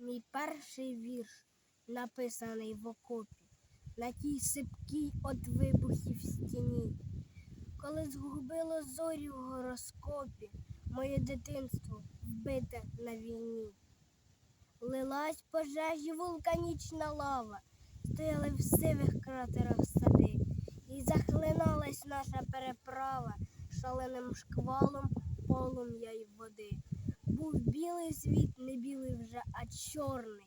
Мій перший вірш, написаний в окопі, на тій сипкій от вибухів стіні. Коли згубило зорі в гороскопі, моє дитинство вбите на війні. Лилась пожежі вулканічна лава, стояли в сивих кратерах сади, і захлиналась наша переправа шаленим шквалом полум'я й води. Був білий світ, не білий вже, а чорний.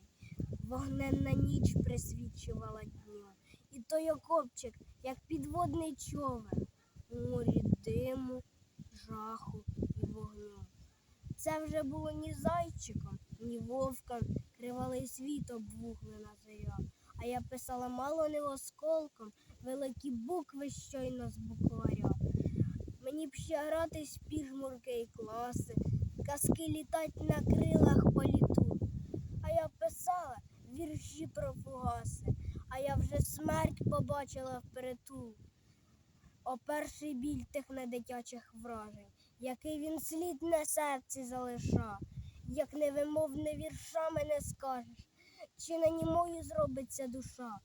Вогненна ніч присвічувала дню. І той окопчик, як підводний човен, у морі диму, жаху і вогню. Це вже було ні зайчиком, ні вовком, кривалий світ обвуглена зоря. А я писала мало не осколком, великі букви щойно з букваря. Мені б ще в піжмурки і класи, казки літать на крилах політу. А я писала вірші про фугаси, а я вже смерть побачила впритул. О перший біль тих недитячих вражень, який він слід на серці залиша, як невимовне віршами не скажеш, чи на німою зробиться душа.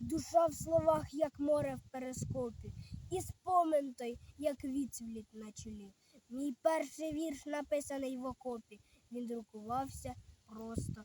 Душа в словах, як море в перископі, і спомин той, як відсвіт на чолі. Мій перший вірш написаний в окопі, він друкувався просто.